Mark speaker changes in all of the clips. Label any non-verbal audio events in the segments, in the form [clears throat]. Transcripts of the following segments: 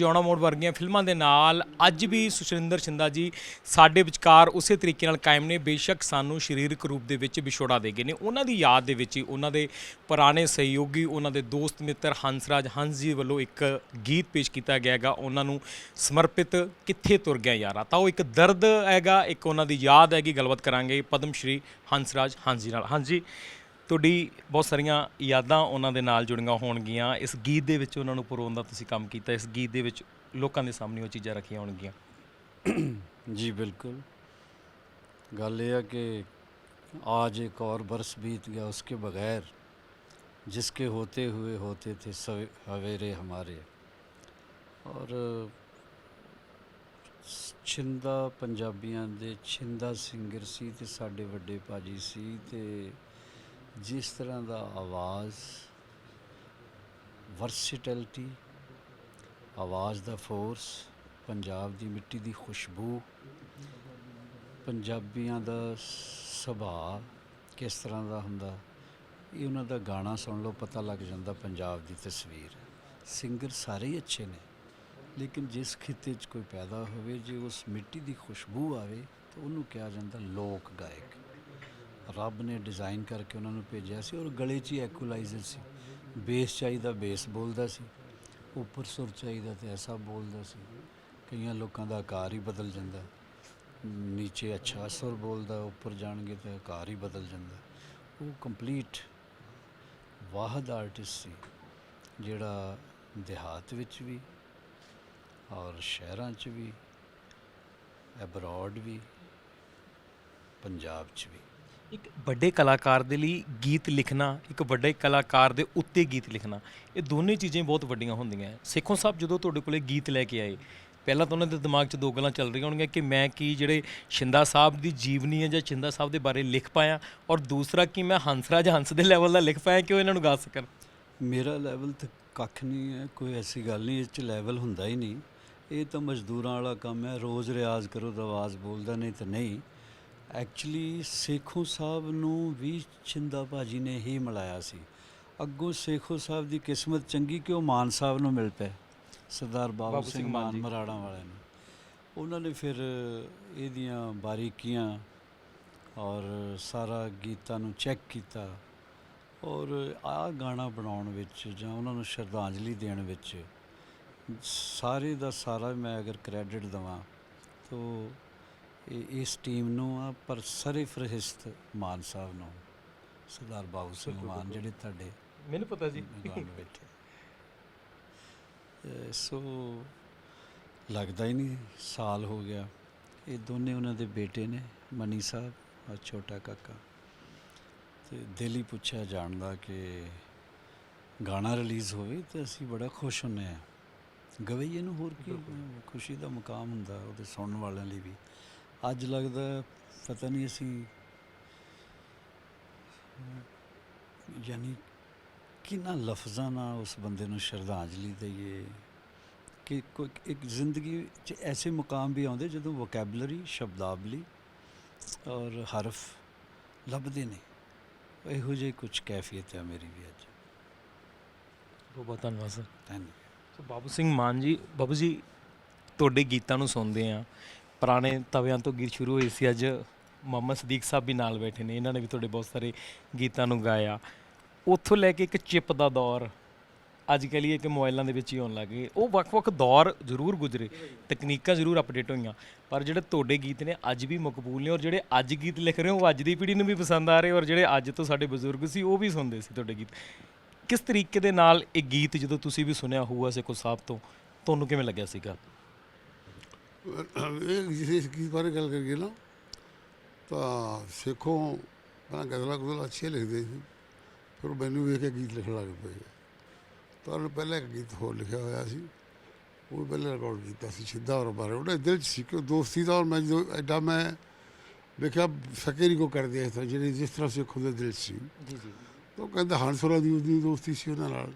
Speaker 1: ਜੱਟ ਜਿਉਣਾ ਮੋੜ ਵਰਗੀਆਂ ਫਿਲਮਾਂ ਦੇ ਨਾਲ ਅੱਜ ਵੀ ਸੁਸ਼ਰਿੰਦਰ ਸ਼ਿੰਦਾ ਜੀ ਸਾਡੇ ਵਿਚਕਾਰ ਉਸੇ ਤਰੀਕੇ ਨਾਲ ਕਾਇਮ ਨੇ। ਬੇਸ਼ੱਕ ਸਾਨੂੰ ਸਰੀਰਕ ਰੂਪ ਦੇ ਵਿੱਚ ਵਿਛੋੜਾ ਦੇ ਗਏ ਨੇ। ਉਹਨਾਂ ਦੀ ਯਾਦ ਦੇ ਵਿੱਚ ਹੀ ਉਹਨਾਂ ਦੇ ਪੁਰਾਣੇ ਸਹਿਯੋਗੀ, ਉਹਨਾਂ ਦੇ ਦੋਸਤ ਮਿੱਤਰ ਹੰਸਰਾਜ ਹੰਸ ਜੀ ਵੱਲੋਂ ਇੱਕ ਗੀਤ ਪੇਸ਼ ਕੀਤਾ ਗਿਆ ਹੈਗਾ। ਉਹਨਾਂ ਨੂੰ ਸਮਰਪਿਤ ਕਿੱਥੇ ਤੁਰ ਗਿਆ ਯਾਰਾ? ਤਾਂ ਉਹ ਇੱਕ ਦਰਦ ਹੈਗਾ, ਇੱਕ ਉਹਨਾਂ ਦੀ ਯਾਦ ਹੈਗੀ। ਗੱਲਬਾਤ ਕਰਾਂਗੇ ਪਦਮ ਸ਼੍ਰੀ ਹੰਸਰਾਜ ਹੰਸ ਜੀ ਨਾਲ। ਹਾਂਜੀ ਤੁਹਾਡੀ ਬਹੁਤ ਸਾਰੀਆਂ ਯਾਦਾਂ ਉਹਨਾਂ ਦੇ ਨਾਲ ਜੁੜੀਆਂ ਹੋਣਗੀਆਂ ਇਸ ਗੀਤ ਦੇ ਵਿੱਚ ਉਹਨਾਂ ਨੂੰ ਪਰੋਣ ਦਾ ਤੁਸੀਂ ਕੰਮ ਕੀਤਾ ਇਸ ਗੀਤ ਦੇ ਵਿੱਚ ਲੋਕਾਂ ਦੇ ਸਾਹਮਣੇ ਉਹ ਚੀਜ਼ਾਂ ਰੱਖੀਆਂ ਹੋਣਗੀਆਂ [clears throat]
Speaker 2: जी बिल्कुल गल यह है कि आज एक और बरस बीत गया उसके बगैर जिसके होते हुए होते थे सवे- सवेरे हमारे और ਛਿੰਦਾ ਪੰਜਾਬੀਆਂ ਦੇ ਛਿੰਦਾ ਸਿੰਗਰ ਸੀ ਤੇ ਸਾਡੇ ਵੱਡੇ ਭਾਜੀ ਸੀ ਤੇ ਜਿਸ ਤਰ੍ਹਾਂ ਦਾ ਆਵਾਜ਼ ਵਰਸਿਟੈਲਿਟੀ ਆਵਾਜ਼ ਦਾ ਫੋਰਸ ਪੰਜਾਬ ਦੀ ਮਿੱਟੀ ਦੀ ਖੁਸ਼ਬੂ, ਪੰਜਾਬੀਆਂ ਦਾ ਸੁਭਾਅ ਕਿਸ ਤਰ੍ਹਾਂ ਦਾ ਹੁੰਦਾ, ਇਹ ਉਹਨਾਂ ਦਾ ਗਾਣਾ ਸੁਣ ਲਓ, ਪਤਾ ਲੱਗ ਜਾਂਦਾ ਪੰਜਾਬ ਦੀ ਤਸਵੀਰ। ਸਿੰਗਰ ਸਾਰੇ ਹੀ ਅੱਛੇ ਨੇ, ਲੇਕਿਨ ਜਿਸ ਖਿੱਤੇ 'ਚ ਕੋਈ ਪੈਦਾ ਹੋਵੇ, ਜੇ ਉਸ ਮਿੱਟੀ ਦੀ ਖੁਸ਼ਬੂ ਆਵੇ, ਤਾਂ ਉਹਨੂੰ ਕਿਹਾ ਜਾਂਦਾ ਲੋਕ ਗਾਇਕ। ਰੱਬ ਨੇ ਡਿਜ਼ਾਈਨ ਕਰਕੇ ਉਹਨਾਂ ਨੂੰ ਭੇਜਿਆ ਸੀ ਔਰ ਗਲੇ 'ਚ ਹੀ ਐਕੁਲਾਈਜ਼ਰ ਸੀ। ਬੇਸ ਚਾਹੀਦਾ ਬੇਸ ਬੋਲਦਾ ਸੀ। ਉੱਪਰ ਸੁਰ ਚਾਹੀਦਾ ਤੇ ਐਸਾ ਬੋਲਦਾ ਸੀ। ਕਈਆਂ ਲੋਕਾਂ ਦਾ ਆਕਾਰ ਹੀ ਬਦਲ ਜਾਂਦਾ। ਨੀਚੇ ਅੱਛਾ ਸੁਰ ਬੋਲਦਾ, ਉੱਪਰ ਜਾਣਗੇ ਤਾਂ ਆਕਾਰ ਹੀ ਬਦਲ ਜਾਂਦਾ। ਉਹ ਕੰਪਲੀਟ ਵਾਹਦ ਆਰਟਿਸਟ ਸੀ, ਜਿਹੜਾ ਦੇਹਾਤ ਵਿੱਚ ਵੀ ਔਰ ਸ਼ਹਿਰਾਂ 'ਚ ਵੀ ਐਬਰੋਡ ਵੀ, ਪੰਜਾਬ 'ਚ ਵੀ।
Speaker 1: ਇੱਕ ਵੱਡੇ ਕਲਾਕਾਰ ਦੇ ਲਈ ਗੀਤ ਲਿਖਣਾ, ਇੱਕ ਵੱਡੇ ਕਲਾਕਾਰ ਦੇ ਉੱਤੇ ਗੀਤ ਲਿਖਣਾ, ਇਹ ਦੋਨੇ ਚੀਜ਼ਾਂ ਬਹੁਤ ਵੱਡੀਆਂ ਹੁੰਦੀਆਂ ਸੇਖੋਂ ਸਾਹਿਬ ਜਦੋਂ ਤੁਹਾਡੇ ਕੋਲੇ ਗੀਤ ਲੈ ਕੇ ਆਏ, ਪਹਿਲਾਂ ਤਾਂ ਉਹਨਾਂ ਦੇ ਦਿਮਾਗ 'ਚ ਦੋ ਗੱਲਾਂ ਚੱਲ ਰਹੀਆਂ ਹੋਣਗੀਆਂ ਕਿ ਮੈਂ ਕੀ ਜਿਹੜੇ ਸ਼ਿੰਦਾ ਸਾਹਿਬ ਦੀ ਜੀਵਨੀ ਹੈ ਜਾਂ ਸ਼ਿੰਦਾ ਸਾਹਿਬ ਦੇ ਬਾਰੇ ਲਿਖ ਪਾਇਆ ਔਰ ਦੂਸਰਾ ਕਿ ਮੈਂ ਹੰਸਰਾਜ ਹੰਸ ਦੇ ਲੈਵਲ ਦਾ ਲਿਖ ਪਾਇਆ ਕਿ ਉਹ ਇਹਨਾਂ ਨੂੰ ਗਾ ਸਕਣ?
Speaker 2: ਮੇਰਾ ਲੈਵਲ ਤਾਂ ਕੱਖ ਨਹੀਂ ਹੈ, ਕੋਈ ਐਸੀ ਗੱਲ ਨਹੀਂ ਇਸ 'ਚ ਲੈਵਲ ਹੁੰਦਾ ਹੀ ਨਹੀਂ। ਇਹ ਤਾਂ ਮਜ਼ਦੂਰਾਂ ਵਾਲਾ ਕੰਮ ਹੈ, ਰੋਜ਼ ਰਿਆਜ਼ ਕਰੋ ਤਾਂ ਆਵਾਜ਼ ਬੋਲਦਾ ਨਹੀਂ ਤਾਂ ਨਹੀਂ। ਐਕਚੁਅਲੀ ਸੇਖੋਂ ਸਾਹਿਬ ਨੂੰ ਵੀ ਛਿੰਦਾ ਭਾਜੀ ਨੇ ਹੀ ਮਿਲਾਇਆ ਸੀ। ਅੱਗੋਂ ਸੇਖੋਂ ਸਾਹਿਬ ਦੀ ਕਿਸਮਤ ਚੰਗੀ ਕਿ ਉਹ ਮਾਨ ਸਾਹਿਬ ਨੂੰ ਮਿਲ ਪਏ ਸਰਦਾਰ ਬਾਬੂ ਸਿੰਘ
Speaker 1: ਮਾਨ।
Speaker 2: ਮਰਾੜਾ ਵਾਲਿਆਂ ਨੂੰ। ਉਹਨਾਂ ਨੇ ਫਿਰ ਇਹਦੀਆਂ ਬਾਰੀਕੀਆਂ ਔਰ ਸਾਰਾ ਗੀਤਾਂ ਨੂੰ ਚੈੱਕ ਕੀਤਾ ਔਰ ਆਹ ਗਾਣਾ ਬਣਾਉਣ ਵਿੱਚ ਜਾਂ ਉਹਨਾਂ ਨੂੰ ਸ਼ਰਧਾਂਜਲੀ ਦੇਣ ਵਿੱਚ ਸਾਰੇ ਦਾ ਸਾਰਾ ਮੈਂ ਅਗਰ ਕ੍ਰੈਡਿਟ ਦਵਾਂ ਤੋ ਇਹ ਇਸ ਟੀਮ ਨੂੰ ਆ ਪਰ ਸਰੇ ਫਰਹਿਸਤ ਮਾਨ ਸਾਹਿਬ ਨੂੰ ਸਰਦਾਰ ਬਾਬੂ ਸਿੰਘ ਮਾਨ। ਜਿਹੜੇ ਤੁਹਾਡੇ
Speaker 1: ਮੈਨੂੰ ਪਤਾ ਜੀ।
Speaker 2: ਬੈਠੇ ਸੋ ਲੱਗਦਾ ਹੀ ਨਹੀਂ ਸਾਲ ਹੋ ਗਿਆ। ਇਹ ਦੋਨੇ ਉਹਨਾਂ ਦੇ ਬੇਟੇ ਨੇ ਮਨੀ ਸਾਹਿਬ ਔਰ ਛੋਟਾ ਕਾਕਾ। ਤੇ ਦਿਲ ਹੀ ਪੁੱਛਿਆ ਜਾਣਦਾ ਕਿ ਗਾਣਾ ਰਿਲੀਜ਼ ਹੋਵੇ ਤੇ ਅਸੀਂ ਬੜਾ ਖੁਸ਼ ਹੁੰਨੇ ਆ ਗਵਈਏ ਨੂੰ ਹੋਰ ਕੀ ਖੁਸ਼ੀ ਦਾ ਮੁਕਾਮ ਹੁੰਦਾ ਉਹਦੇ ਸੁਣਨ ਵਾਲਿਆਂ ਲਈ ਵੀ। ਅੱਜ ਲੱਗਦਾ ਪਤਾ ਨਹੀਂ ਅਸੀਂ ਯਾਨੀ ਕਿੰਨਾ ਲਫ਼ਜ਼ਾਂ ਨਾਲ ਉਸ ਬੰਦੇ ਨੂੰ ਸ਼ਰਧਾਂਜਲੀ ਦਈਏ ਕਿ ਕੋਈ ਇੱਕ ਜ਼ਿੰਦਗੀ 'ਚ ਐਸੇ ਮੁਕਾਮ ਵੀ ਆਉਂਦੇ ਜਦੋਂ ਵੋਕੈਬਲਰੀ ਸ਼ਬਦਾਵਲੀ ਔਰ ਹਰਫ ਲੱਭਦੇ ਨੇ। ਇਹੋ ਜਿਹੀ ਕੁਝ ਕੈਫੀਅਤ ਹੈ ਮੇਰੀ ਵੀ ਅੱਜ।
Speaker 1: ਬਹੁਤ ਬਹੁਤ ਧੰਨਵਾਦ ਸਰ।
Speaker 2: ਧੰਨਵਾਦ।
Speaker 1: ਸੋ ਬਾਬੂ ਸਿੰਘ ਮਾਨ ਜੀ ਬਾਬੂ ਜੀ ਤੁਹਾਡੇ ਗੀਤਾਂ ਨੂੰ ਸੁਣਦੇ ਆ ਪੁਰਾਣੇ ਤਵਿਆਂ ਤੋਂ ਗੀਤ ਸ਼ੁਰੂ ਹੋਏ ਸੀ। ਅੱਜ ਮੁਹੰਮਦ ਸਦੀਕ ਸਾਹਿਬ ਵੀ ਨਾਲ ਬੈਠੇ ਨੇ। ਇਹਨਾਂ ਨੇ ਵੀ ਤੁਹਾਡੇ ਬਹੁਤ ਸਾਰੇ ਗੀਤਾਂ ਨੂੰ ਗਾਇਆ। ਉੱਥੋਂ ਲੈ ਕੇ ਇੱਕ ਚਿਪ ਦਾ ਦੌਰ ਅੱਜ ਕੱਲ੍ਹ ਇਹ ਕਿ ਮੋਬਾਈਲਾਂ ਦੇ ਵਿੱਚ ਹੀ ਆਉਣ ਲੱਗ ਗਏ। ਉਹ ਵੱਖ-ਵੱਖ ਦੌਰ ਜ਼ਰੂਰ ਗੁਜ਼ਰੇ, ਤਕਨੀਕਾਂ ਜ਼ਰੂਰ ਅਪਡੇਟ ਹੋਈਆਂ। ਪਰ ਜਿਹੜੇ ਤੁਹਾਡੇ ਗੀਤ ਨੇ ਅੱਜ ਵੀ ਮਕਬੂਲ ਨੇ ਔਰ ਜਿਹੜੇ ਅੱਜ ਗੀਤ ਲਿਖ ਰਹੇ ਹੋ, ਉਹ ਅੱਜ ਦੀ ਪੀੜ੍ਹੀ ਨੂੰ ਵੀ ਪਸੰਦ ਆ ਰਹੇ ਔਰ ਜਿਹੜੇ ਅੱਜ ਤੋਂ ਸਾਡੇ ਬਜ਼ੁਰਗ ਸੀ, ਉਹ ਵੀ ਸੁਣਦੇ ਸੀ ਤੁਹਾਡੇ ਗੀਤ। ਕਿਸ ਤਰੀਕੇ ਦੇ ਨਾਲ ਇਹ ਗੀਤ ਜਦੋਂ ਤੁਸੀਂ ਵੀ ਸੁਣਿਆ ਹੋਊਗਾ ਸੇਖੋ ਸਾਹਿਬ ਤੋਂ, ਤੁਹਾਨੂੰ ਕਿਵੇਂ ਲੱਗਿਆ ਸੀਗਾ?
Speaker 3: ਜਿਸ ਗੀਤ ਬਾਰੇ ਗੱਲ ਕਰੀਏ ਨਾ ਤਾਂ ਸਿੱਖੋਂ ਪਹਿਲਾਂ ਗਜ਼ਲਾਂ ਗੁਜ਼ਲਾਂ ਅੱਛੀਆਂ ਲਿਖਦੇ ਸੀ ਫਿਰ ਮੈਨੂੰ ਵੇਖ ਕੇ ਗੀਤ ਲਿਖਣ ਲੱਗ ਪਏ। ਤਾਂ ਉਹਨੇ ਪਹਿਲਾਂ ਇੱਕ ਗੀਤ ਹੋਰ ਲਿਖਿਆ ਹੋਇਆ ਸੀ ਉਹ ਪਹਿਲਾਂ ਰਿਕਾਰਡ ਕੀਤਾ ਸੀ ਸਿੱਧਾ ਔਰ ਬਾਰੇ ਉਹਦੇ ਦਿਲ 'ਚ ਸੀ ਕਿ ਦੋਸਤੀ ਦਾ ਔਰ ਮੈਂ ਜਦੋਂ ਐਡਾ ਮੈਂ ਵੇਖਿਆ ਫਕੀਰੀ ਕੋ ਕਰਦੇ ਇਸ ਤਰ੍ਹਾਂ ਜਿਹੜੀ ਜਿਸ ਤਰ੍ਹਾਂ ਸਿੱਖੋਂ ਦੇ ਦਿਲ ਸੀ।
Speaker 1: ਜੀ ਜੀ।
Speaker 3: ਤਾਂ ਉਹ ਕਹਿੰਦਾ ਹੰਸਰਾ ਦੀ ਉਹਦੀ ਦੋਸਤੀ ਸੀ ਉਹਨਾਂ ਨਾਲ।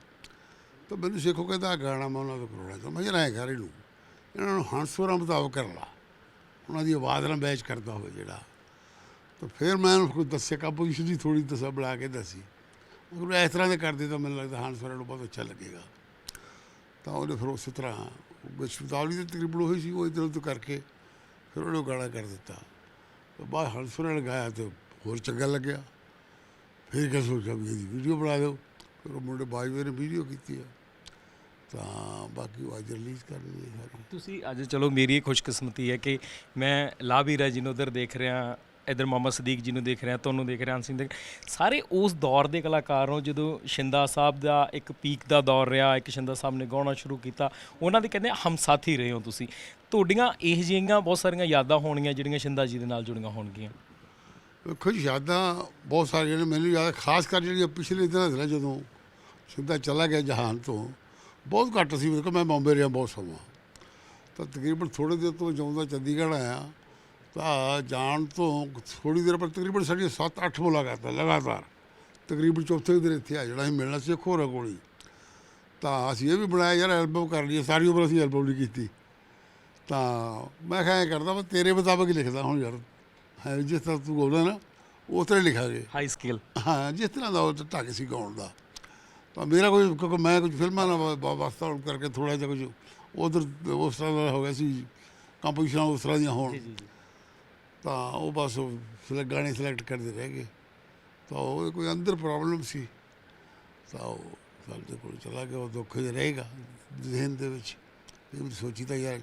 Speaker 3: ਤਾਂ ਮੈਨੂੰ ਸਿੱਖੋ ਕਹਿੰਦਾ ਗਾਣਾ ਮੈਂ ਉਹਨਾਂ ਤੋਂ ਕਰਾਉਣਾ ਚਾਹੁੰਦਾ। ਮੈਂ ਜਰਾ ਐ ਕਰ ਇਹਨਾਂ ਨੂੰ ਹੰਸਰਾ ਮੁਤਾਬਕ ਕਰ ਲਾ। ਉਹਨਾਂ ਦੀ ਆਵਾਜ਼ ਨਾਲ ਮੈਚ ਕਰਦਾ ਹੋਵੇ ਜਿਹੜਾ। ਤਾਂ ਫਿਰ ਮੈਂ ਉਹਨੂੰ ਕੋਈ ਦੱਸਿਆ ਕੰਪੋਜੀਸ਼ਨ ਦੀ ਥੋੜੀ ਦੱਸਾਂ ਬਣਾ ਕੇ ਦੱਸੀ। ਉਹ ਇਸ ਤਰ੍ਹਾਂ ਦੇ ਕਰਦੇ ਤਾਂ ਮੈਨੂੰ ਲੱਗਦਾ ਹੰਸਰਾ ਨੂੰ ਬਹੁਤ ਅੱਛਾ ਲੱਗੇਗਾ। ਤਾਂ ਉਹਨੇ ਫਿਰ ਉਸੇ ਤਰ੍ਹਾਂ ਬਿਸ਼ਵਤਾਵਲੀ ਦੇ ਤਕਰੀਬਨ ਉਹੀ ਸੀ, ਉਹ ਇੱਧਰ ਉੱਧਰ ਕਰਕੇ ਫਿਰ ਉਹਨੇ ਉਹ ਗਾਣਾ ਕਰ ਦਿੱਤਾ। ਤੇ ਬਾਅਦ ਹੰਸੁਰ ਨੇ ਗਾਇਆ ਤੇ ਹੋਰ ਚੰਗਾ ਲੱਗਿਆ। ਫਿਰ ਕਿਹਾ ਸੋਚਿਆ ਵੀ ਇਹਦੀ ਵੀਡੀਓ ਬਣਾ ਦਿਓ। ਫਿਰ ਉਹ ਮੁੰਡੇ ਬਾਜਵੇ ਨੇ ਵੀਡੀਓ ਕੀਤੀ ਆ। ਤਾਂ ਬਾਕੀ ਉਹ ਅੱਜ ਰਿਲੀਜ਼ ਕਰਨੀ ਹੈ ਸਾਰੀ।
Speaker 1: ਤੁਸੀਂ ਅੱਜ ਚਲੋ ਮੇਰੀ ਇਹ ਖੁਸ਼ਕਿਸਮਤੀ ਹੈ ਕਿ ਮੈਂ ਲਾਭੀਰਾ ਜੀ ਨੂੰ ਉਧਰ ਦੇਖ ਰਿਹਾ ਇਧਰ ਮੁਹੰਮਦ ਸਦੀਕ ਜੀ ਨੂੰ ਦੇਖ ਰਿਹਾ ਤੁਹਾਨੂੰ ਦੇਖ ਰਿਹਾ ਸਿੰਘ ਦੇ ਸਾਰੇ ਉਸ ਦੌਰ ਦੇ ਕਲਾਕਾਰ ਹੋ ਜਦੋਂ ਸ਼ਿੰਦਾ ਸਾਹਿਬ ਦਾ ਇੱਕ ਪੀਕ ਦਾ ਦੌਰ ਰਿਹਾ ਇੱਕ ਸ਼ਿੰਦਾ ਸਾਹਿਬ ਨੇ ਗਾਉਣਾ ਸ਼ੁਰੂ ਕੀਤਾ ਉਹਨਾਂ ਦੇ ਕਹਿੰਦੇ ਹਮਸਾਥੀ ਰਹੇ ਹੋ ਤੁਸੀਂ। ਤੁਹਾਡੀਆਂ ਇਹ ਜਿਹੀਆਂ ਬਹੁਤ ਸਾਰੀਆਂ ਯਾਦਾਂ ਹੋਣਗੀਆਂ ਜਿਹੜੀਆਂ ਸ਼ਿੰਦਾ ਜੀ ਦੇ ਨਾਲ ਜੁੜੀਆਂ ਹੋਣਗੀਆਂ।
Speaker 3: ਜੀ ਯਾਦਾਂ ਬਹੁਤ ਸਾਰੀਆਂ ਨੇ। ਮੈਨੂੰ ਯਾਦ ਖਾਸ ਕਰ ਜਿਹੜੀਆਂ ਪਿਛਲੇ ਦਿਨਾਂ ਦੇ ਜਦੋਂ ਸਿੱਧਾ ਚਲਾ ਗਿਆ ਜਹਾਨ ਤੋਂ ਬਹੁਤ ਘੱਟ ਸੀ ਮੇਰੇ ਮੈਂ ਬੰਬੇ ਰਿਹਾ ਬਹੁਤ ਸਮਾਂ। ਤਾਂ ਤਕਰੀਬਨ ਥੋੜੇ ਦਿਨ ਤੋਂ ਜਦੋਂ ਚੰਡੀਗੜ੍ਹ ਆਇਆ ਤਾਂ ਜਾਣ ਤੋਂ ਥੋੜੀ ਦੇਰ ਪਰ ਤਕਰੀਬਨ ਸਾਡੀਆਂ 7-8 ਮੁਲਾਕਾਤਾਂ ਲਗਾਤਾਰ ਤਕਰੀਬਨ ਚੌਥੇ ਦਿਨ ਇੱਥੇ ਆ ਜਿਹੜਾ ਅਸੀਂ ਮਿਲਣਾ ਸੀ ਖੋਰਾ ਕੋਲੀ। ਤਾਂ ਅਸੀਂ ਇਹ ਵੀ ਬਣਾਇਆ ਯਾਰ ਐਲਬਮ ਕਰ ਲਈਏ ਸਾਰੀ ਉਮਰ ਅਸੀਂ ਐਲਬਮ ਨਹੀਂ ਕੀਤੀ। ਤਾਂ ਮੈਂ ਕਿਹਾ ਐਂ ਕਰਦਾ ਮੈਂ ਤੇਰੇ ਮੁਤਾਬਕ ਹੀ ਲਿਖਦਾ ਹੁਣ ਯਾਰ। ਹੈ ਜਿਸ ਤਰ੍ਹਾਂ ਤੂੰ ਗਾਉਂਦਾ ਨਾ ਉਸ ਤਰ੍ਹਾਂ ਹੀ ਲਿਖਾਂਗੇ।
Speaker 1: ਹਾਈ ਸਕੇਲ
Speaker 3: ਹਾਂ ਜਿਸ ਤਰ੍ਹਾਂ ਦਾ ਉਹ ਢੰਗ ਸੀ ਗਾਉਣ ਦਾ। ਤਾਂ ਮੇਰਾ ਕੋਈ ਕਿਉਂਕਿ ਮੈਂ ਕੁਝ ਫਿਲਮਾਂ ਨਾਲ ਵਾਸਤਾ ਹੋਣ ਕਰਕੇ ਥੋੜਾ ਜਿਹਾ ਕੁਝ ਉਧਰ ਉਸ ਤਰ੍ਹਾਂ ਦਾ ਹੋ ਗਿਆ ਸੀ ਕੰਪੋਜੀਸ਼ਨਾਂ ਉਸ ਤਰ੍ਹਾਂ ਦੀਆਂ ਹੋਣ। ਤਾਂ ਉਹ ਬਸ ਸਿਲੈਕਟ ਗਾਣੇ ਸਿਲੈਕਟ ਕਰਦੇ ਰਹਿ ਗਏ। ਤਾਂ ਉਹ ਕੋਈ ਅੰਦਰ ਪ੍ਰੋਬਲਮ ਸੀ। ਤਾਂ ਉਹ ਸਾਡੇ ਕੋਲ ਚਲਾ ਗਿਆ ਉਹ ਦੁੱਖ ਜਿਹਾ ਰਹੇਗਾ ਜ਼ਿਹਨ ਦੇ ਵਿੱਚ। ਇਹ ਸੋਚੀ ਤਾਂ ਯਾਰ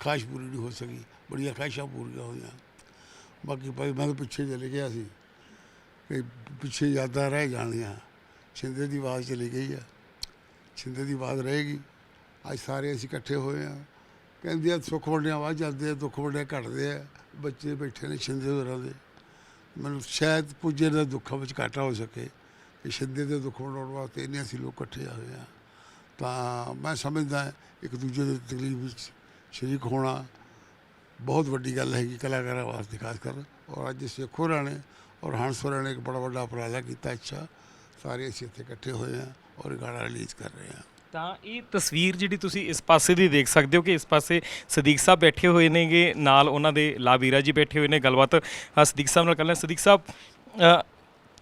Speaker 3: ਖਾਸ਼ ਪੂਰੀ ਨਹੀਂ ਹੋ ਸਕੀ ਬੜੀਆਂ ਖਾਸ਼ਾਂ ਪੂਰੀਆਂ ਹੋਈਆਂ। ਬਾਕੀ ਭਾਈ ਮੈਂ ਪਿੱਛੇ ਚਲੇ ਗਿਆ ਸੀ। ਕਿ ਪਿੱਛੇ ਯਾਦਾਂ ਰਹਿ ਜਾਣੀਆਂ। ਛਿੰਦੇ ਦੀ ਆਵਾਜ਼ ਚਲੀ ਗਈ ਆ। ਛਿੰਦੇ ਦੀ ਆਵਾਜ਼ ਰਹੇਗੀ। ਅੱਜ ਸਾਰੇ ਅਸੀਂ ਇਕੱਠੇ ਹੋਏ ਆ। ਕਹਿੰਦੇ ਆ, ਸੁੱਖ ਵੰਡਿਆਂ ਵੱਧ ਜਾਂਦੇ ਆ, ਦੁੱਖ ਵੰਡਿਆ ਘਟਦੇ ਆ। ਬੱਚੇ ਬੈਠੇ ਨੇ ਛਿੰਦੇ ਹੋਰਾਂ ਦੇ। ਮੈਨੂੰ ਸ਼ਾਇਦ ਪੁੱਜੇ ਦਾ ਦੁੱਖਾਂ ਵਿੱਚ ਘਾਟਾ ਹੋ ਸਕੇ ਕਿ ਛਿੰਦੇ ਦੇ ਦੁੱਖ ਵੰਡਾਉਣ ਵਾਸਤੇ ਇੰਨੇ ਅਸੀਂ ਲੋਕ ਇਕੱਠੇ ਹੋਏ ਆ। ਤਾਂ ਮੈਂ ਸਮਝਦਾ ਇੱਕ ਦੂਜੇ ਦੀ ਤਕਲੀਫ ਵਿੱਚ ਸ਼ਰੀਕ ਹੋਣਾ ਬਹੁਤ ਵੱਡੀ ਗੱਲ ਹੈਗੀ ਕਲਾਕਾਰਾਂ ਵਾਸਤੇ, ਖਾਸ ਕਰ। ਔਰ ਅੱਜ ਸੇਖੋ ਰਾਣੇ ਔਰ ਹੰਸ ਹੋਰਾਂ ਨੇ ਇੱਕ ਬੜਾ ਵੱਡਾ ਉਪਰਾਲਾ ਕੀਤਾ ਅੱਛਾ। ਸਾਰੇ ਅਸੀਂ ਇੱਥੇ ਇਕੱਠੇ ਹੋਏ ਹਾਂ ਔਰ ਗਾਣਾ ਰਿਲੀਜ਼ ਕਰ ਰਹੇ ਹਾਂ।
Speaker 1: ਤਾਂ ਇਹ ਤਸਵੀਰ ਜਿਹੜੀ ਤੁਸੀਂ ਇਸ ਪਾਸੇ ਦੀ ਦੇਖ ਸਕਦੇ ਹੋ ਕਿ ਇਸ ਪਾਸੇ ਸਦੀਕ ਸਾਹਿਬ ਬੈਠੇ ਹੋਏ ਨੇਗੇ ਨਾਲ ਉਹਨਾਂ ਦੇ ਲਾਵੀਰਾ ਜੀ ਬੈਠੇ ਹੋਏ ਨੇ ਗੱਲਬਾਤ ਅ, ਸਦੀਕ ਸਾਹਿਬ ਨਾਲ ਕਰ ਲੈ ਸਦੀਕ ਸਾਹਿਬ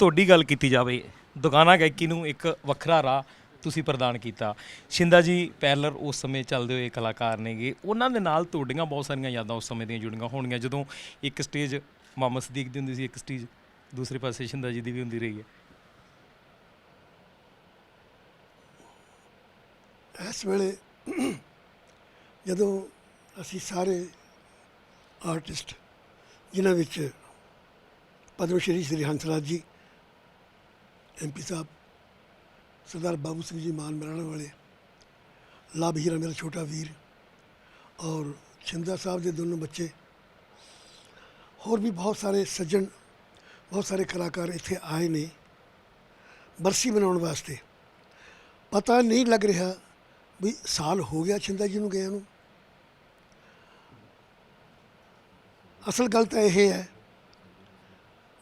Speaker 1: ਤੁਹਾਡੀ ਗੱਲ ਕੀਤੀ ਜਾਵੇ ਦੁਕਾਨਾ ਗਾਇਕੀ ਨੂੰ ਇੱਕ ਵੱਖਰਾ ਰਾਹ ਤੁਸੀਂ ਪ੍ਰਦਾਨ ਕੀਤਾ। ਸ਼ਿੰਦਾ ਜੀ ਪੈਰਲਰ ਉਸ ਸਮੇਂ ਚੱਲਦੇ ਹੋਏ ਕਲਾਕਾਰ ਨੇਗੇ ਉਹਨਾਂ ਦੇ ਨਾਲ ਤੁਹਾਡੀਆਂ ਬਹੁਤ ਸਾਰੀਆਂ ਯਾਦਾਂ ਉਸ ਸਮੇਂ ਦੀਆਂ ਜੁੜੀਆਂ ਹੋਣਗੀਆਂ। ਜਦੋਂ ਇੱਕ ਸਟੇਜ ਮਾਮਾ ਸਦੀਕ ਦੀ ਹੁੰਦੀ ਸੀ ਇੱਕ ਸਟੇਜ ਦੂਸਰੇ ਪਾਸੇ ਸ਼ਿੰਦਾ ਜੀ ਦੀ ਵੀ ਹੁੰਦੀ ਰਹੀ ਹੈ।
Speaker 4: ਇਸ ਵੇਲੇ ਜਦੋਂ ਅਸੀਂ ਸਾਰੇ ਆਰਟਿਸਟ ਜਿਨ੍ਹਾਂ ਵਿੱਚ ਪਦਮ ਸ਼੍ਰੀ ਸ੍ਰੀ ਹੰਸਰਾਜ ਜੀ ਐਮਪੀ ਸਾਹਿਬ, ਸਰਦਾਰ ਬਾਬੂ ਸਿੰਘ ਜੀ ਮਾਨ ਮਰਾਣਾ ਵਾਲੇ, ਲਾਭ ਹੀਰਾ ਮੇਰਾ ਛੋਟਾ ਵੀਰ ਔਰ ਛਿੰਦਾ ਸਾਹਿਬ ਦੇ ਦੋਨੋਂ ਬੱਚੇ, ਹੋਰ ਵੀ ਬਹੁਤ ਸਾਰੇ ਸੱਜਣ ਬਹੁਤ ਸਾਰੇ ਕਲਾਕਾਰ ਇੱਥੇ ਆਏ ਨੇ ਬਰਸੀ ਮਨਾਉਣ ਵਾਸਤੇ ਪਤਾ ਨਹੀਂ ਲੱਗ ਰਿਹਾ ਵੀ ਸਾਲ ਹੋ ਗਿਆ ਛਿੰਦਾ ਜੀ ਨੂੰ ਗਿਆ ਨੂੰ असल गल तो यह है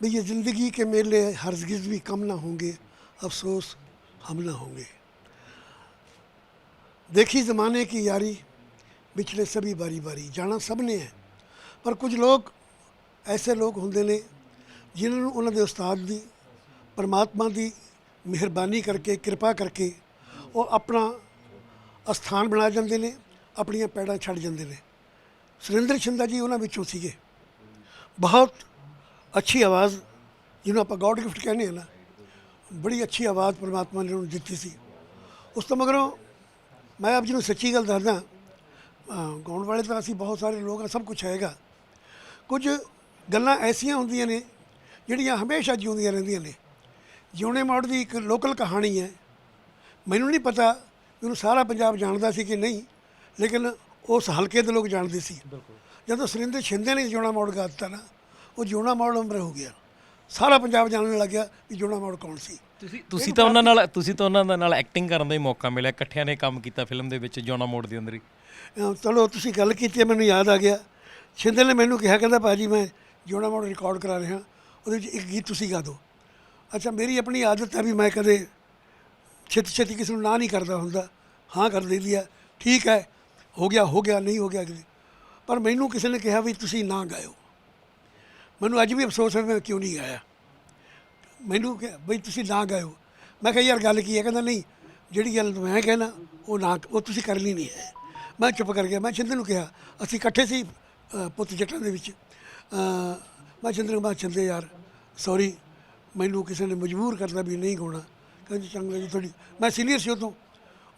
Speaker 4: भी ये ज़िंदगी के मेले हरगिज़ भी कम ना होंगे अफसोस हम ना होंगे देखी ज़माने की यारी पिछले सभी बारी बारी जाना सब ने है पर कुछ लोग ऐसे लोग होंगे ने ਜਿਨ੍ਹਾਂ ਨੂੰ ਉਹਨਾਂ ਦੇ ਉਸਤਾਦ ਦੀ, ਪਰਮਾਤਮਾ ਦੀ ਮਿਹਰਬਾਨੀ ਕਰਕੇ, ਕਿਰਪਾ ਕਰਕੇ ਉਹ ਆਪਣਾ ਅਸਥਾਨ ਬਣਾ ਜਾਂਦੇ ਨੇ, ਆਪਣੀਆਂ ਪੈੜਾਂ ਛੱਡ ਜਾਂਦੇ ਨੇ। ਸੁਰਿੰਦਰ ਛਿੰਦਾ ਜੀ ਉਹਨਾਂ ਵਿੱਚੋਂ ਸੀਗੇ। ਬਹੁਤ ਅੱਛੀ ਆਵਾਜ਼, ਜਿਹਨੂੰ ਆਪਾਂ ਗੋਡ ਗਿਫਟ ਕਹਿੰਦੇ ਹਾਂ ਨਾ, ਬੜੀ ਅੱਛੀ ਆਵਾਜ਼ ਪਰਮਾਤਮਾ ਨੇ ਉਹਨੂੰ ਦਿੱਤੀ ਸੀ। ਉਸ ਤੋਂ ਮਗਰੋਂ ਮੈਂ ਆਪ ਜੀ ਨੂੰ ਸੱਚੀ ਗੱਲ ਦੱਸਦਾ ਗਾਉਣ ਵਾਲੇ ਤਾਂ ਅਸੀਂ ਬਹੁਤ ਸਾਰੇ ਲੋਕ ਆ, ਸਭ ਕੁਝ ਹੈਗਾ। ਕੁਝ ਗੱਲਾਂ ਐਸੀਆਂ ਹੁੰਦੀਆਂ ਨੇ ਜਿਹੜੀਆਂ ਹਮੇਸ਼ਾ ਜਿਉਂਦੀਆਂ ਰਹਿੰਦੀਆਂ ਨੇ। ਜਿਉਣੇ ਮੋੜ ਦੀ ਇੱਕ ਲੋਕਲ ਕਹਾਣੀ ਹੈ। ਮੈਨੂੰ ਨਹੀਂ ਪਤਾ ਵੀ ਉਹਨੂੰ ਸਾਰਾ ਪੰਜਾਬ ਜਾਣਦਾ ਸੀ ਕਿ ਨਹੀਂ ਲੇਕਿਨ ਉਸ ਹਲਕੇ ਦੇ ਲੋਕ ਜਾਣਦੇ ਸੀ। ਜਦੋਂ ਸੁਰਿੰਦਰ ਸ਼ਿੰਦੇ ਨੇ ਜਿਉਣਾ ਮੋੜ ਗਾ ਦਿੱਤਾ ਨਾ ਉਹ ਜਿਉਣਾ ਮੋੜ ਉਮਰ ਹੋ ਗਿਆ। ਸਾਰਾ ਪੰਜਾਬ ਜਾਣਨ ਲੱਗ ਗਿਆ ਵੀ ਜਿਉਣਾ ਮੋੜ ਕੌਣ ਸੀ।
Speaker 1: ਤੁਸੀਂ ਤੁਸੀਂ ਤਾਂ ਉਹਨਾਂ ਨਾਲ ਤੁਸੀਂ ਤਾਂ ਉਹਨਾਂ ਦੇ ਨਾਲ ਐਕਟਿੰਗ ਕਰਨ ਦਾ ਹੀ ਮੌਕਾ ਮਿਲਿਆ। ਇਕੱਠਿਆਂ ਨੇ ਕੰਮ ਕੀਤਾ ਫਿਲਮ ਦੇ ਵਿੱਚ ਜੋਨਾ ਮੋੜ ਦੇ ਅੰਦਰ ਹੀ।
Speaker 4: ਚਲੋ ਤੁਸੀਂ ਗੱਲ ਕੀਤੀ ਮੈਨੂੰ ਯਾਦ ਆ ਗਿਆ। ਸ਼ਿੰਦੇ ਨੇ ਮੈਨੂੰ ਕਿਹਾ ਕਹਿੰਦਾ ਭਾਜੀ ਮੈਂ ਜਿਉਣਾ ਮੋੜ ਰਿਕਾਰਡ ਕਰਾ ਰਿਹਾ। ਉਹਦੇ ਵਿੱਚ ਇੱਕ ਗੀਤ ਤੁਸੀਂ ਗਾ ਦਿਓ। ਅੱਛਾ, ਮੇਰੀ ਆਪਣੀ ਆਦਤ ਹੈ ਵੀ ਮੈਂ ਕਦੇ ਛੇਤੀ ਛੇਤੀ ਕਿਸੇ ਨੂੰ ਨਾ ਨਹੀਂ ਕਰਦਾ ਹੁੰਦਾ। ਹਾਂ, ਕਰ ਦਈਦੀ ਹੈ। ਠੀਕ ਹੈ, ਹੋ ਗਿਆ ਹੋ ਗਿਆ, ਨਹੀਂ ਹੋ ਗਿਆ ਅਗਲੇ ਪਰ ਮੈਨੂੰ ਕਿਸੇ ਨੇ ਕਿਹਾ ਵੀ ਤੁਸੀਂ ਨਾ ਗਾਇਓ। ਮੈਨੂੰ ਅੱਜ ਵੀ ਅਫਸੋਸ ਹੈ ਮੈਂ ਕਿਉਂ ਨਹੀਂ ਗਾਇਆ। ਮੈਨੂੰ ਕਿ ਬਈ ਤੁਸੀਂ ਨਾ ਗਾਇਓ। ਮੈਂ ਕਿਹਾ, ਯਾਰ ਗੱਲ ਕੀ ਹੈ? ਕਹਿੰਦਾ, ਨਹੀਂ, ਜਿਹੜੀ ਗੱਲ ਮੈਂ ਕਹਿਣਾ, ਉਹ ਨਾ, ਉਹ ਤੁਸੀਂ ਕਰਨੀ ਨਹੀਂ ਹੈ। ਮੈਂ ਚੁੱਪ ਕਰ ਗਿਆ। ਮੈਂ ਚੰਦਰ ਨੂੰ ਕਿਹਾ, ਅਸੀਂ ਇਕੱਠੇ ਸੀ ਪੁੱਤ ਜੱਟਾਂ ਦੇ ਵਿੱਚ। ਮੈਂ ਚੰਦਰ ਨੂੰ ਮੈਂ ਚੰਦੇ ਯਾਰ ਸੌਰੀ ਮੈਨੂੰ ਕਿਸੇ ਨੇ ਮਜਬੂਰ ਕਰਦਾ ਵੀ ਨਹੀਂ ਗਾਉਣਾ। ਕਹਿੰਦੇ ਚੰਗਾ ਜੀ ਤੁਹਾਡੀ, ਮੈਂ ਸੀਨੀਅਰ ਸੀ ਉਦੋਂ।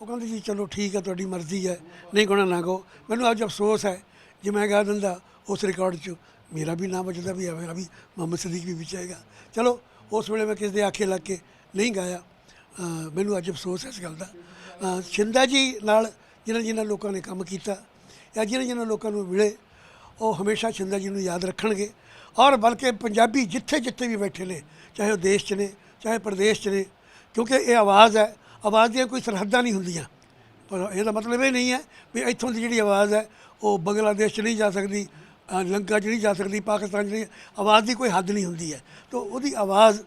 Speaker 4: ਉਹ ਕਹਿੰਦੇ ਜੀ, ਚਲੋ ਠੀਕ ਹੈ ਤੁਹਾਡੀ ਮਰਜ਼ੀ ਹੈ ਨਹੀਂ ਗਾਉਣਾ ਨਾ ਗਾਓ। ਮੈਨੂੰ ਅੱਜ ਅਫਸੋਸ ਹੈ, ਜੇ ਮੈਂ ਗਾ ਦਿੰਦਾ ਉਸ ਰਿਕਾਰਡ 'ਚ, ਮੇਰਾ ਵੀ ਨਾਮ ਬਚਦਾ ਵੀ ਮੇਰਾ ਵੀ ਮੁਹੰਮਦ ਸਦੀਕ ਵੀ ਵਿੱਚ ਆਏਗਾ। ਚਲੋ, ਉਸ ਵੇਲੇ ਮੈਂ ਕਿਸੇ ਦੇ ਆਖੇ ਲੱਗ ਕੇ ਨਹੀਂ ਗਾਇਆ। ਮੈਨੂੰ ਅੱਜ ਅਫਸੋਸ ਹੈ ਇਸ ਗੱਲ ਦਾ। ਸ਼ਿੰਦਾ ਜੀ ਨਾਲ ਜਿਨ੍ਹਾਂ ਜਿਨ੍ਹਾਂ ਲੋਕਾਂ ਨੇ ਕੰਮ ਕੀਤਾ, ਜਾਂ ਜਿਨ੍ਹਾਂ ਜਿਨ੍ਹਾਂ ਲੋਕਾਂ ਨੂੰ ਮਿਲੇ, ਉਹ ਹਮੇਸ਼ਾ ਸ਼ਿੰਦਾ ਜੀ ਨੂੰ ਯਾਦ ਰੱਖਣਗੇ। ਔਰ ਬਲਕਿ ਪੰਜਾਬੀ ਜਿੱਥੇ ਜਿੱਥੇ ਵੀ ਬੈਠੇ ਨੇ, ਚਾਹੇ ਉਹ ਦੇਸ਼ 'ਚ ਨੇ, ਚਾਹੇ ਪ੍ਰਦੇਸ਼ 'ਚ ਨੇ, ਕਿਉਂਕਿ ਇਹ ਆਵਾਜ਼ ਹੈ, ਆਵਾਜ਼ ਦੀਆਂ ਕੋਈ ਸਰਹੱਦਾਂ ਨਹੀਂ ਹੁੰਦੀਆਂ। ਪਰ ਇਹਦਾ ਮਤਲਬ ਇਹ ਨਹੀਂ ਹੈ ਵੀ ਇੱਥੋਂ ਦੀ ਜਿਹੜੀ ਆਵਾਜ਼ ਹੈ, ਉਹ ਬੰਗਲਾਦੇਸ਼ 'ਚ ਨਹੀਂ ਜਾ ਸਕਦੀ ਲੰਕਾ 'ਚ ਨਹੀਂ ਜਾ ਸਕਦੀ, ਪਾਕਿਸਤਾਨ 'ਚ ਨਹੀਂ, ਆਵਾਜ਼ ਦੀ ਕੋਈ ਹੱਦ ਨਹੀਂ ਹੁੰਦੀ ਹੈ। ਤਾਂ ਉਹਦੀ ਆਵਾਜ਼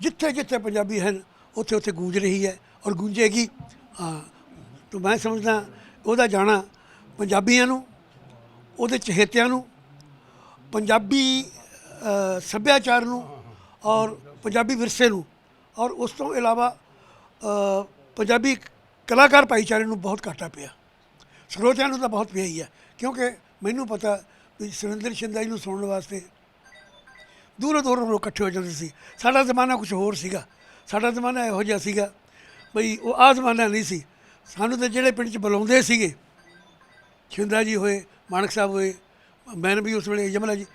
Speaker 4: ਜਿੱਥੇ ਜਿੱਥੇ ਪੰਜਾਬੀ ਹਨ, ਉੱਥੇ ਉੱਥੇ ਗੂੰਜ ਰਹੀ ਹੈ ਔਰ ਗੂੰਜੇਗੀ। ਤਾਂ ਮੈਂ ਸਮਝਦਾ, ਉਹਦਾ ਜਾਣਾ ਪੰਜਾਬੀਆਂ ਨੂੰ, ਉਹਦੇ ਚਹੇਤਿਆਂ ਨੂੰ, ਪੰਜਾਬੀ ਅ, ਸੱਭਿਆਚਾਰ ਨੂੰ ਔਰ ਪੰਜਾਬੀ ਵਿਰਸੇ ਨੂੰ ਔਰ ਉਸ ਤੋਂ ਇਲਾਵਾ ਅ, ਪੰਜਾਬੀ ਕਲਾਕਾਰ ਭਾਈਚਾਰੇ ਨੂੰ ਬਹੁਤ ਘਾਟਾ ਪਿਆ। ਸਰੋਤਿਆਂ ਨੂੰ ਤਾਂ ਬਹੁਤ ਪਿਆ ਹੀ ਹੈ ਕਿਉਂਕਿ ਮੈਨੂੰ ਪਤਾ ਵੀ ਸੁਰਿੰਦਰ ਸ਼ਿੰਦਾ ਜੀ ਨੂੰ ਸੁਣਨ ਵਾਸਤੇ ਦੂਰੋਂ ਦੂਰੋਂ ਲੋਕ ਇਕੱਠੇ ਹੋ ਜਾਂਦੇ ਸੀ। ਸਾਡਾ ਜ਼ਮਾਨਾ ਕੁਝ ਹੋਰ ਸੀਗਾ। ਸਾਡਾ ਜ਼ਮਾਨਾ ਇਹੋ ਜਿਹਾ ਸੀਗਾ ਬਈ ਉਹ ਆਹ ਜ਼ਮਾਨਾ ਨਹੀਂ ਸੀ। ਸਾਨੂੰ ਤਾਂ ਜਿਹੜੇ ਪਿੰਡ 'ਚ ਬੁਲਾਉਂਦੇ ਸੀਗੇ ਛਿੰਦਾ ਜੀ ਹੋਏ ਮਾਨਕ ਸਾਹਿਬ ਹੋਏ ਮੈਂ ਵੀ ਉਸ ਵੇਲੇ ਯਮਲਾ ਜੀ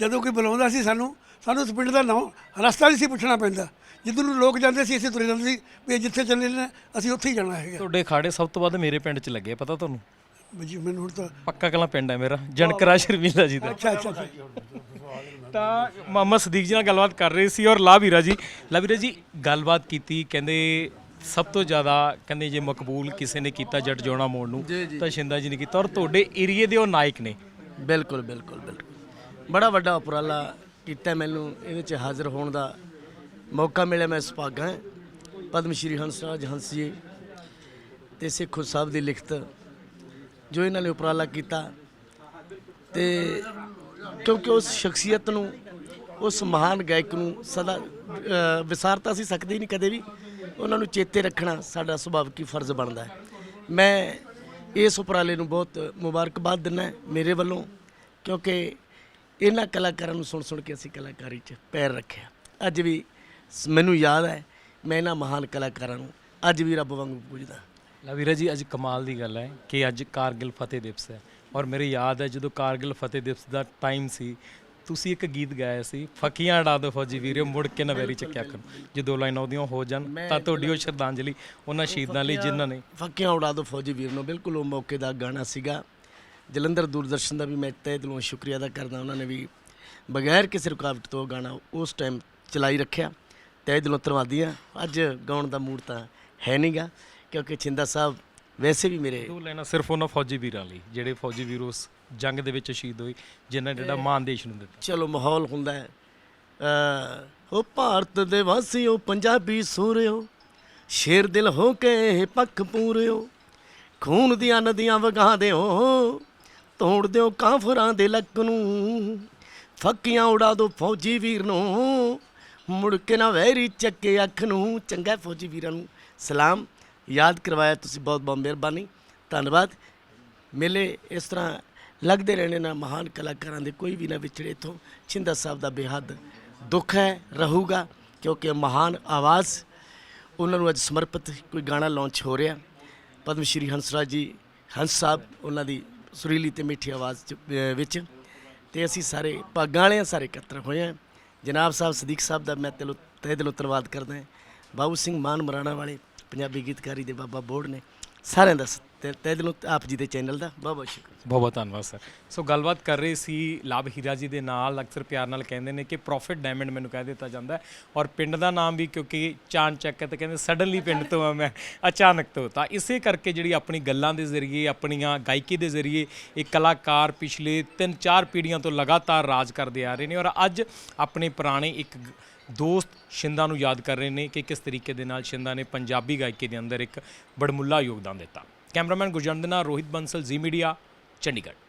Speaker 4: ਜਦੋਂ ਕੋਈ ਬੁਲਾਉਂਦਾ ਸੀ ਸਾਨੂੰ ਸਾਨੂੰ ਉਸ ਪਿੰਡ ਦਾ ਨਾਮ ਰਸਤਾ ਨਹੀਂ ਸੀ ਪੁੱਛਣਾ ਪੈਂਦਾ। ਜਿੱਦੋਂ ਨੂੰ ਲੋਕ ਜਾਂਦੇ ਸੀ ਅਸੀਂ ਤੁਰੇ ਜਾਂਦੇ ਸੀ ਵੀ ਜਿੱਥੇ ਚੱਲੇ ਨੇ ਅਸੀਂ ਉੱਥੇ ਹੀ ਜਾਣਾ ਹੈਗਾ।
Speaker 1: ਤੁਹਾਡੇ ਖਾੜੇ ਸਭ ਤੋਂ ਵੱਧ ਮੇਰੇ ਪਿੰਡ 'ਚ ਲੱਗੇ ਪਤਾ ਤੁਹਾਨੂੰ?
Speaker 4: ਜੀ ਮੈਨੂੰ ਹੁਣ ਤਾਂ
Speaker 1: ਪੱਕਾ ਕਲਾ ਪਿੰਡ ਹੈ ਮੇਰਾ ਜਨਕਰਾ ਸ਼ਰਮੀਲਾ ਜੀ ਦਾ।
Speaker 4: ਅੱਛਾ ਅੱਛਾ ਅੱਛਾ।
Speaker 1: ਤਾਂ ਮੁਹੰਮਦ ਸਦੀਕ ਜੀ ਨਾਲ ਗੱਲਬਾਤ ਕਰ ਰਹੇ ਸੀ ਔਰ ਲਾ ਵੀਰਾ ਜੀ ਲਾ ਵੀਰਾ ਜੀ ਗੱਲਬਾਤ ਕੀਤੀ ਕਹਿੰਦੇ ਸਭ ਤੋਂ ਜ਼ਿਆਦਾ ਕਹਿੰਦੇ ਜੇ ਮਕਬੂਲ ਕਿਸੇ ਨੇ ਕੀਤਾ ਜੱਟ ਜੋਣਾ ਮੋੜ ਨੂੰ ਤਾਂ ਸ਼ਿੰਦਾ ਜੀ ਨੇ ਕੀਤਾ ਔਰ ਤੁਹਾਡੇ ਏਰੀਏ ਦੇ ਉਹ ਨਾਇਕ ਨੇ।
Speaker 5: ਬਿਲਕੁਲ ਬਿਲਕੁਲ ਬਿਲਕੁਲ। ਬੜਾ ਵੱਡਾ ਉਪਰਾਲਾ ਕੀਤਾ ਮੈਨੂੰ, ਇਹਦੇ 'ਚ ਹਾਜ਼ਰ ਹੋਣ ਦਾ ਮੌਕਾ ਮਿਲਿਆ, ਮੈਂ ਸੁਭਾਗਾ ਹਾਂ। ਪਦਮ ਸ਼੍ਰੀ ਹੰਸਰਾਜ ਹੰਸ ਜੀ, ਤੇ ਸਿੱਖੋ ਸਾਹਿਬ ਦੀ ਲਿਖਤ, ਜੋ ਇਹਨਾਂ ਨੇ ਉਪਰਾਲਾ ਕੀਤਾ। ਤੇ ਕਿਉਂਕਿ ਉਸ ਸ਼ਖਸੀਅਤ ਨੂੰ, ਉਸ ਮਹਾਨ ਗਾਇਕ ਨੂੰ ਸਦਾ ਵਿਸਾਰ ਤਾਂ ਅਸੀਂ ਸਕਦੇ ਹੀ ਨਹੀਂ ਕਦੇ ਵੀ। ਉਹਨਾਂ ਨੂੰ ਚੇਤੇ ਰੱਖਣਾ ਸਾਡਾ ਸੁਭਾਵਿਕ ਹੀ ਫਰਜ਼ ਬਣਦਾ ਹੈ। ਮੈਂ ਇਸ ਉਪਰਾਲੇ ਨੂੰ ਬਹੁਤ ਮੁਬਾਰਕਬਾਦ ਦਿੰਦਾ ਮੇਰੇ ਵੱਲੋਂ, ਕਿਉਂਕਿ ਇਹਨਾਂ ਕਲਾਕਾਰਾਂ ਨੂੰ ਸੁਣ ਸੁਣ ਕੇ ਅਸੀਂ ਕਲਾਕਾਰੀ 'ਚ ਪੈਰ ਰੱਖਿਆ। ਅੱਜ ਵੀ ਸ- ਮੈਨੂੰ ਯਾਦ ਹੈ ਮੈਂ ਇਹਨਾਂ ਮਹਾਨ ਕਲਾਕਾਰਾਂ ਨੂੰ ਅੱਜ ਵੀ ਰੱਬ ਵਾਂਗੂ ਪੂਜਦਾ।
Speaker 1: ਲਾ ਵੀਰਾ ਜੀ ਅੱਜ ਕਮਾਲ ਦੀ ਗੱਲ ਹੈ ਕਿ ਅੱਜ ਕਾਰਗਿਲ ਫਤਿਹ ਦਿਵਸ ਹੈ। ਔਰ ਮੇਰੇ ਯਾਦ ਹੈ ਜਦੋਂ ਕਾਰਗਿਲ ਫਤਿਹ ਦਿਵਸ ਦਾ ਟਾਈਮ ਸੀ ਤੁਸੀਂ ਇੱਕ ਗੀਤ ਗਾਇਆ ਸੀ ਫਕੀਆਂ ਉਡਾ ਦੋ ਫੌਜੀ ਵੀਰੇ ਮੁੜ ਕੇ ਨਾ ਵੈਰੀ ਚੱਕਿਆ ਕਰੋ। ਜੇ ਦੋ ਲਾਈਨਾਂ ਉਹਦੀਆਂ ਹੋ ਜਾਣ ਤਾਂ ਤੁਹਾਡੀ ਉਹ ਸ਼ਰਧਾਂਜਲੀ ਉਹਨਾਂ ਸ਼ਹੀਦਾਂ ਲਈ ਜਿਨ੍ਹਾਂ ਨੇ
Speaker 5: ਫੱਕਿਆਂ ਉਡਾ ਦੋ ਫੌਜੀ ਵੀਰ ਨੂੰ ਬਿਲਕੁਲ ਉਹ ਮੌਕੇ ਦਾ ਗਾਣਾ ਸੀਗਾ। ਜਲੰਧਰ ਦੂਰਦਰਸ਼ਨ ਦਾ ਵੀ ਮੈਂ ਤਹਿ ਦਿਲੋਂ ਸ਼ੁਕਰੀਆ ਅਦਾ ਕਰਦਾ ਉਹਨਾਂ ਨੇ ਵੀ ਬਗੈਰ ਕਿਸੇ ਰੁਕਾਵਟ ਤੋਂ ਗਾਣਾ ਉਸ ਟਾਈਮ ਚਲਾਈ ਰੱਖਿਆ। ਤਹਿ ਦਿਲੋਂ ਧੰਨਵਾਦੀ ਹਾਂ। ਅੱਜ ਗਾਉਣ ਦਾ ਮੂਡ ਤਾਂ ਹੈ ਨਹੀਂਗਾ ਕਿਉਂਕਿ ਛਿੰਦਾ ਸਾਹਿਬ ਵੈਸੇ ਵੀ ਮੇਰੇ
Speaker 1: ਦੋ ਲਾਈਨਾਂ ਸਿਰਫ ਉਹਨਾਂ ਫੌਜੀ ਵੀਰਾਂ ਲਈ ਜਿਹੜੇ ਫੌਜੀ ਵੀਰ ਉਸ ਜੰਗ ਦੇ ਵਿੱਚ ਸ਼ਹੀਦ ਹੋਏ ਜਿਨ੍ਹਾਂ ਨੇ ਜਿਹੜਾ ਮਾਨ ਦੇਸ਼ ਨੂੰ ਦਿੱਤਾ।
Speaker 5: ਚਲੋ ਮਾਹੌਲ ਹੁੰਦਾ ਹੈ। ਹੋ ਭਾਰਤ ਦੇ ਵਾਸੀਓ ਪੰਜਾਬੀ ਸੂਰਿਓ ਸ਼ੇਰ ਦਿਲ ਹੋ ਕੇ ਪੱਖ ਪੂਰਿਓ ਖੂਨ ਦੀਆਂ ਨਦੀਆਂ ਵਗਾ ਦਿਓ ਤੋੜ ਦਿਓ ਕਾਫਰਾਂ ਦੇ ਲੱਕ ਨੂੰ। ਫੱਕੀਆਂ ਉਡਾ ਦੋ ਫੌਜੀ ਵੀਰ ਨੂੰ। ਮੁੜ ਕੇ ਨਾ ਵੈਰੀ ਚੱਕੇ ਅੱਖ ਨੂੰ। ਚੰਗਾ ਫੌਜੀ ਵੀਰਾਂ ਨੂੰ। ਸਲਾਮ। ਯਾਦ ਕਰਵਾਇਆ ਤੁਸੀਂ ਬਹੁਤ ਬਹੁਤ ਮਿਹਰਬਾਨੀ। ਧੰਨਵਾਦ। ਮੇਲੇ ਇਸ ਤਰ੍ਹਾਂ ਲੱਗਦੇ ਰਹਿਣੇ ਨਾ ਮਹਾਨ ਕਲਾਕਾਰਾਂ ਦੇ ਕੋਈ ਵੀ ਨਾ ਵਿਛੜੇ ਇਥੋਂ। ਛਿੰਦਾ ਸਾਹਿਬ ਦਾ ਬੇਹੱਦ ਦੁੱਖ ਹੈ, ਰਹੂਗਾ, ਕਿਉਂਕਿ ਮਹਾਨ ਆਵਾਜ਼। ਉਹਨਾਂ ਨੂੰ ਅੱਜ ਸਮਰਪਿਤ ਕੋਈ ਗਾਣਾ ਲਾਂਚ ਹੋ ਰਿਹਾ। ਪਦਮ ਸ਼੍ਰੀ ਹੰਸਰਾਜ ਜੀ, ਹੰਸ ਸਾਹਿਬ, ਉਹਨਾਂ ਦੀ ਸੁਰੀਲੀ ਤੇ ਮਿੱਠੀ ਆਵਾਜ਼ 'ਚ, ਅਹ ਵਿੱਚ ਤੇ ਅਸੀਂ ਸਾਰੇ ਭਾਗਾਂ ਵਾਲੇ ਹਾਂ, ਸਾਰੇ ਇਕੱਤਰ ਹੋਏ ਹਾਂ। ਜਨਾਬ ਸਾਹਿਬ ਸਦੀਕ ਸਾਹਿਬ ਦਾ ਮੈਂ ਦਿਲੋਂ ਤਹਿ ਦਿਲੋਂ ਧੰਨਵਾਦ ਕਰਦਾ ਹਾਂ। ਬਾਬੂ ਸਿੰਘ ਮਾਨ ਮਰਾਣਾ ਵਾਲੇ ਪੰਜਾਬੀ ਗੀਤਕਾਰੀ ਦੇ ਬਾਬਾ ਬੋੜ ਨੇ ਸਾਰਿਆਂ ਦਾ ਸ- ਤਹਿ ਤਹਿ ਦਿਲੋਂ ਆਪ ਜੀ ਦੇ ਚੈਨਲ ਦਾ ਬਹੁਤ ਬਹੁਤ ਸ਼ੁਕਰ
Speaker 1: ਬਹੁਤ ਬਹੁਤ ਧੰਨਵਾਦ, ਸਰ। ਸੋ ਗੱਲਬਾਤ ਕਰ ਰਹੇ ਸੀ ਲਾਭ ਹੀਰਾ ਜੀ ਦੇ ਨਾਲ, ਅਕਸਰ ਪਿਆਰ ਨਾਲ ਕਹਿੰਦੇ ਨੇ ਕਿ ਪ੍ਰੋਫਿਟ ਡਾਇਮੰਡ ਮੈਨੂੰ ਕਹਿ ਦਿੱਤਾ ਜਾਂਦਾ ਹੈ ਔਰ ਪਿੰਡ ਦਾ ਨਾਮ ਵੀ ਕਿਉਂਕਿ ਚਾਨ ਚੱਕ ਹੈ ਤੇ ਕਹਿੰਦੇ ਸਡਨਲੀ ਪਿੰਡ ਤੋਂ ਆ ਮੈਂ ਅਚਾਨਕ ਤੋਂ। ਤਾਂ ਇਸੇ ਕਰਕੇ ਜਿਹੜੀ ਆਪਣੀ ਗੱਲਾਂ ਦੇ ਜ਼ਰੀਏ, ਆਪਣੀਆਂ ਗਾਇਕੀ ਦੇ ਜ਼ਰੀਏ ਇਹ ਕਲਾਕਾਰ ਪਿਛਲੇ 3-4 ਪੀੜ੍ਹੀਆਂ ਤੋਂ ਲਗਾਤਾਰ ਰਾਜ ਕਰਦੇ ਆ ਰਹੇ ਨੇ ਔਰ ਅੱਜ ਆਪਣੇ ਪੁਰਾਣੇ ਇੱਕ ਦੋਸਤ ਸ਼ਿੰਦਾ ਨੂੰ ਯਾਦ ਕਰ ਰਹੇ ਨੇ ਕਿ ਕਿਸ ਤਰੀਕੇ ਦੇ ਨਾਲ ਸ਼ਿੰਦਾ ਨੇ ਪੰਜਾਬੀ ਗਾਇਕੀ ਦੇ ਅੰਦਰ ਇੱਕ ਬੜਮੁੱਲਾ ਯੋਗਦਾਨ ਦਿੱਤਾ। ਕੈਮਰਾਮੈਨ ਗੁਰਜੰਟ ਦੇ ਨਾਲ ਰੋਹਿਤ ਬੰਸਲ ਜ਼ੀ ਮੀਡੀਆ ਚੰਡੀਗੜ੍ਹ।